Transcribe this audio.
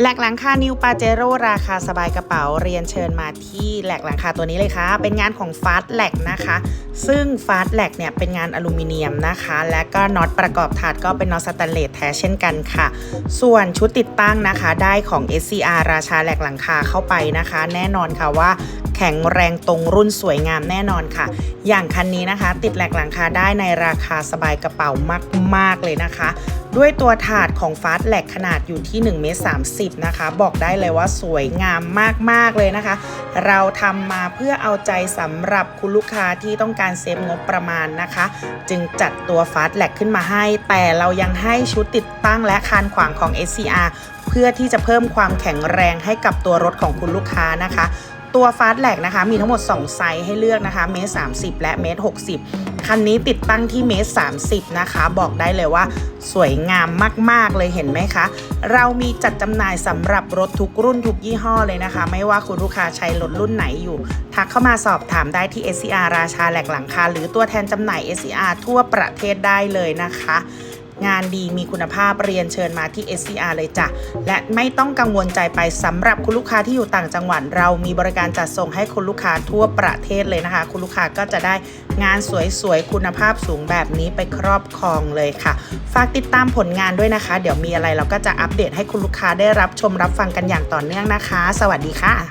แหลกหลังคานิวปาเจโร่ราคาสบายกระเป๋าเรียนเชิญมาที่แหลกหลังคาตัวนี้เลยค่ะ เป็นงานของฟาสแหลกนะคะ ซึ่งฟาสแหลกเนี่ยเป็นงานอลูมิเนียมนะคะ และก็น็อตประกอบถาดก็เป็นน็อตสแตนเลสแท้เช่นกันค่ะ ส่วนชุดติดตั้งนะคะ ได้ของ SCR ราชาแหลกหลังคาเข้าไปนะคะ แน่นอนค่ะว่าแข็งแรงตรงรุ่นสวยงามแน่นอนค่ะ อย่างคันนี้นะคะ ติดแหลกหลังคาได้ในราคาสบายกระเป๋ามาก ๆ เลยนะคะ ด้วยตัวถาดของฟาสแลกขนาดอยู่ที่1เมตร30 นะคะ บอกได้เลยว่าสวยงามมาก ๆ เลยนะคะ เราทำมาเพื่อเอาใจสำหรับคุณลูกค้าที่ต้องการเซฟงบประมาณนะคะ จึงจัดตัวฟาสแลกขึ้นมาให้ แต่เรายังให้ชุดติดตั้งและคานขวางของ SCR เพื่อที่จะเพิ่มความแข็งแรงให้กับตัวรถของคุณลูกค้านะคะ ตัวฟาสแลกนะคะ มีทั้งหมด 2 ไซส์ให้เลือกนะคะ เมตร30และเมตร60คันนี้ติดตั้งที่เมตร30นะคะ บอกได้เลยว่า สวยงามมาก ๆ เลยเห็นไหมคะ เรามีจัดจำหน่ายสำหรับรถทุกรุ่นทุกยี่ห้อเลยนะคะ ไม่ว่าคุณลูกค้าใช้รถรุ่นไหนอยู่ ทักเข้ามาสอบถามได้ที่ SCR ราชาแหลกหลังคา หรือตัวแทนจำหน่าย SCR ทั่วประเทศได้เลยนะคะ งานดีมีคุณภาพเรียนเชิญมาที่ SCR เลยจ้ะ และไม่ต้องกังวลใจไปสำหรับคุณลูกค้าที่อยู่ต่างจังหวัด เรามีบริการจัดส่งให้คุณลูกค้าทั่วประเทศเลยนะคะ คุณลูกค้าก็จะได้งานสวยๆ คุณภาพสูงแบบนี้ไปครอบครองเลยค่ะ ฝากติดตามผลงานด้วยนะคะ เดี๋ยวมีอะไรเราก็จะอัปเดตให้คุณลูกค้าได้รับชมรับฟังกันอย่างต่อเนื่องนะคะ สวัสดีค่ะ